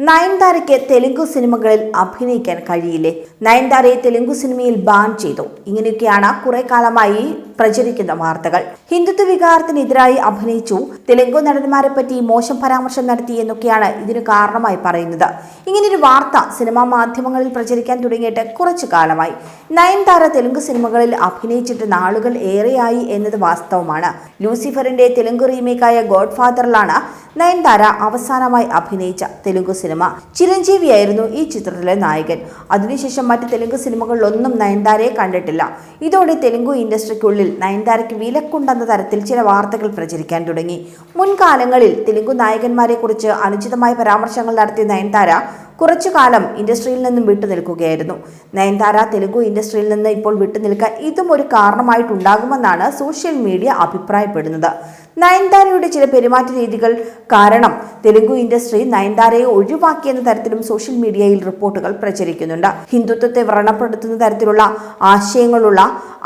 നയൻതാരയ്ക്ക് തെലുങ്കു സിനിമകളിൽ അഭിനയിക്കാൻ കഴിയില്ലേ? നയൻതാരയെ തെലുങ്കു സിനിമയിൽ ബാൻ ചെയ്തു. ഇങ്ങനെയൊക്കെയാണ് കുറെ കാലമായി പ്രചരിക്കുന്ന വാർത്തകൾ. ഹിന്ദുത്വ വികാരത്തിനെതിരായി അഭിനയിച്ചു. തെലുങ്കു നടന്മാരെ പറ്റി മോശം പരാമർശം നടത്തി എന്നൊക്കെയാണ് ഇതിന് കാരണമായി പറയുന്നത്. ഇങ്ങനൊരു വാർത്ത സിനിമാ മാധ്യമങ്ങളിൽ പ്രചരിക്കാൻ തുടങ്ങിയിട്ട് കുറച്ചു കാലമായി. നയൻതാര തെലുങ്ക് സിനിമകളിൽ അഭിനയിച്ചിട്ട് നാളുകൾ ഏറെയായി എന്നത് വാസ്തവമാണ്. ലൂസിഫറിന്റെ തെലുങ്ക് റീമേക്കായ ഗോഡ് ഫാദറിലാണ് നയൻതാര അവസാനമായി അഭിനയിച്ച തെലുങ്ക് സിനിമ. ചിരഞ്ജീവിയായിരുന്നു ഈ ചിത്രത്തിലെ നായകൻ. അതിനുശേഷം മറ്റ് തെലുങ്ക് സിനിമകളിലൊന്നും നയൻതാരയെ കണ്ടിട്ടില്ല. ഇതോടെ തെലുങ്ക് ഇൻഡസ്ട്രിക്കുള്ളിൽ നയൻതാരയ്ക്ക് വിലക്കുണ്ടെന്ന തരത്തിൽ ചില വാർത്തകൾ പ്രചരിക്കാൻ തുടങ്ങി. മുൻകാലങ്ങളിൽ തെലുങ്കു നായകന്മാരെ കുറിച്ച് അനുചിതമായ പരാമർശങ്ങൾ നടത്തിയ നയൻതാര കുറച്ചു കാലം ഇൻഡസ്ട്രിയിൽ നിന്നും വിട്ടുനിൽക്കുകയായിരുന്നു നയൻതാര തെലുഗു ഇൻഡസ്ട്രിയിൽ നിന്ന് ഇപ്പോൾ വിട്ടുനിൽക്കാൻ ഇതും ഒരു കാരണമായിട്ടുണ്ടാകുമെന്നാണ് സോഷ്യൽ മീഡിയ അഭിപ്രായപ്പെടുന്നത്. നയൻതാരയുടെ ചില പെരുമാറ്റ രീതികൾ കാരണം തെലുങ്ക് ഇൻഡസ്ട്രി നയൻതാരയെ ഒഴിവാക്കിയെന്ന തരത്തിലും സോഷ്യൽ മീഡിയയിൽ റിപ്പോർട്ടുകൾ പ്രചരിക്കുന്നുണ്ട്. ഹിന്ദുത്വത്തെ വ്രണപ്പെടുത്തുന്ന തരത്തിലുള്ള ആശയങ്ങളുള്ള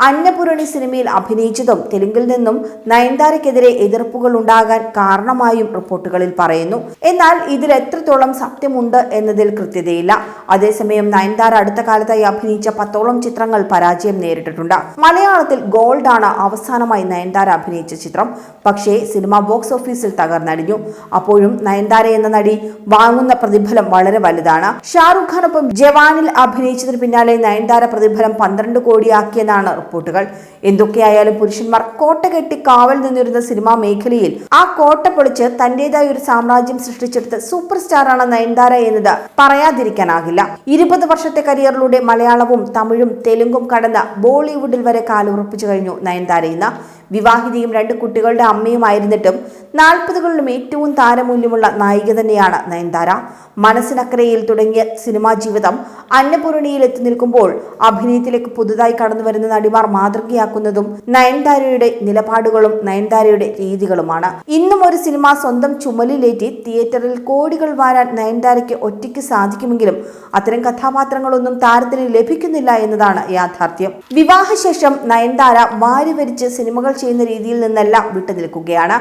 അന്നപൂരണി സിനിമയിൽ അഭിനയിച്ചതും തെലുങ്കിൽ നിന്നും നയൻതാരയ്ക്കെതിരെ എതിർപ്പുകൾ ഉണ്ടാകാൻ കാരണമായും റിപ്പോർട്ടുകളിൽ പറയുന്നു. എന്നാൽ ഇതിൽ എത്രത്തോളം സത്യമുണ്ട് എന്നതിൽ കൃത്യതയില്ല. അതേസമയം നയൻതാര അടുത്ത കാലത്തായി അഭിനയിച്ച പത്തോളം ചിത്രങ്ങൾ പരാജയം നേരിട്ടിട്ടുണ്ട്. മലയാളത്തിൽ ഗോൾഡാണ് അവസാനമായി നയൻതാര അഭിനയിച്ച ചിത്രം. പക്ഷേ സിനിമ ബോക്സ് ഓഫീസിൽ തകർന്നടിഞ്ഞു. അപ്പോഴും നയൻതാര എന്ന നടി വാങ്ങുന്ന പ്രതിഫലം വളരെ വലുതാണ്. ഷാറുഖ് ഖാനൊപ്പം ജവാനിൽ അഭിനയിച്ചതിന് പിന്നാലെ നയൻതാര പ്രതിഫലം പന്ത്രണ്ട് കോടിയാക്കിയെന്നാണ് റിപ്പോർട്ടുകൾ. എന്തൊക്കെയായാലും പുരുഷന്മാർ കോട്ട കെട്ടി കാവൽ നിന്നിരുന്ന സിനിമാ മേഖലയിൽ ആ കോട്ട പൊളിച്ച് തന്റേതായ ഒരു സാമ്രാജ്യം സൃഷ്ടിച്ചെടുത്ത സൂപ്പർ സ്റ്റാറാണ് നയൻതാര എന്നത് പറയാതിരിക്കാനാകില്ല. ഇരുപത് വർഷത്തെ കരിയറിലൂടെ മലയാളവും തമിഴും തെലുങ്കും കടന്ന് ബോളിവുഡിൽ വരെ കാലുറപ്പിച്ചു കഴിഞ്ഞു നയൻതാര ഇന്ന്. വിവാഹിതയും രണ്ട് കുട്ടികളുടെ അമ്മയുമായിരുന്നിട്ടും നാൽപ്പതുകളിലും ഏറ്റവും താരമൂല്യമുള്ള നായിക തന്നെയാണ് നയൻതാര. മനസ്സിനക്കരയിൽ തുടങ്ങിയ സിനിമാ ജീവിതം അന്നപൂർണിയിൽ എത്തി നിൽക്കുമ്പോൾ അഭിനയത്തിലേക്ക് പുതുതായി കടന്നു വരുന്ന നടിമാർ മാതൃകയാക്കുന്നതും നയൻതാരയുടെ നിലപാടുകളും നയൻതാരയുടെ രീതികളുമാണ്. ഇന്നും ഒരു സിനിമ സ്വന്തം ചുമലിലേറ്റി തിയേറ്ററിൽ കോടികൾ വാരാൻ നയൻതാരയ്ക്ക് ഒറ്റയ്ക്ക് സാധിക്കുമെങ്കിലും അത്തരം കഥാപാത്രങ്ങളൊന്നും താരത്തിന് ലഭിക്കുന്നില്ല എന്നതാണ് യാഥാർത്ഥ്യം. വിവാഹശേഷം നയൻതാര വാരിവരിച്ച് സിനിമകൾ ചെയ്യുന്ന രീതിയിൽ നിന്നെല്ലാം വിട്ടുനിൽക്കുകയാണ്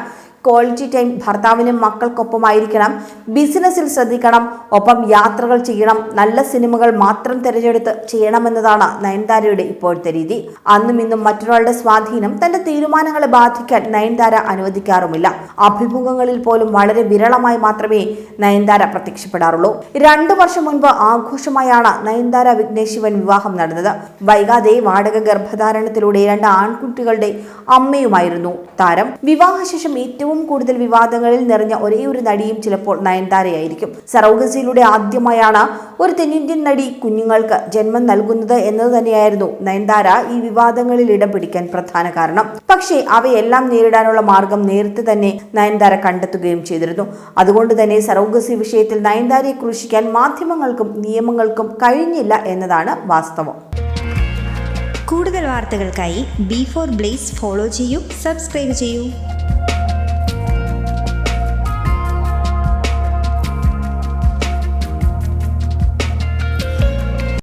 ക്വാളിറ്റി ടൈം ഭർത്താവിനും മക്കൾക്കൊപ്പമായിരിക്കണം. ബിസിനസ്സിൽ ശ്രദ്ധിക്കണം. ഒപ്പം യാത്രകൾ ചെയ്യണം. നല്ല സിനിമകൾ മാത്രം തിരഞ്ഞെടുത്ത് ചെയ്യണമെന്നതാണ് നയൻതാരയുടെ ഇപ്പോഴത്തെ രീതി. അന്നും ഇന്നും മറ്റൊരാളുടെ സ്വാധീനം തന്റെ തീരുമാനങ്ങളെ ബാധിക്കാൻ നയൻതാര അനുവദിക്കാറുമില്ല. അഭിമുഖങ്ങളിൽ പോലും വളരെ വിരളമായി മാത്രമേ നയൻതാര പ്രത്യക്ഷപ്പെടാറുള്ളൂ. രണ്ടു വർഷം മുൻപ് ആഘോഷമായാണ് നയൻതാര വിഘ്നേഷ് ശിവൻ വിവാഹം നടന്നത്. വൈകാതെ വാടക ഗർഭധാരണത്തിലൂടെ രണ്ട് ആൺകുട്ടികളുടെ അമ്മയുമായിരുന്നു താരം. വിവാഹശേഷം ഏറ്റവും കൂടുതൽ വിവാദങ്ങളിൽ നിറഞ്ഞ ഒരേ ഒരു നടിയും ചിലപ്പോൾ നയൻതാരയായിരിക്കും. സറോഗസിയിലൂടെ ആദ്യമായാണ് ഒരു തെന്നിന്ത്യൻ നടി കുഞ്ഞുങ്ങൾക്ക് ജന്മം നൽകുന്നത് എന്നത് തന്നെയായിരുന്നു നയൻതാര ഈ വിവാദങ്ങളിൽ ഇടം പിടിക്കാൻ പ്രധാന കാരണം. പക്ഷേ അവയെല്ലാം നേരിടാനുള്ള മാർഗം നേരത്തെ തന്നെ നയൻതാര കണ്ടെത്തുകയും ചെയ്തിരുന്നു. അതുകൊണ്ട് തന്നെ സറോഗസി വിഷയത്തിൽ നയൻതാരയെ ക്രൂശിക്കാൻ മാധ്യമങ്ങൾക്കും നിയമങ്ങൾക്കും കഴിഞ്ഞില്ല എന്നതാണ് വാസ്തവം. കൂടുതൽ വാർത്തകൾക്കായി ബി ഫോർ ബ്ലേസ് ഫോളോ ചെയ്യൂ സബ്സ്ക്രൈബ് ചെയ്യൂ.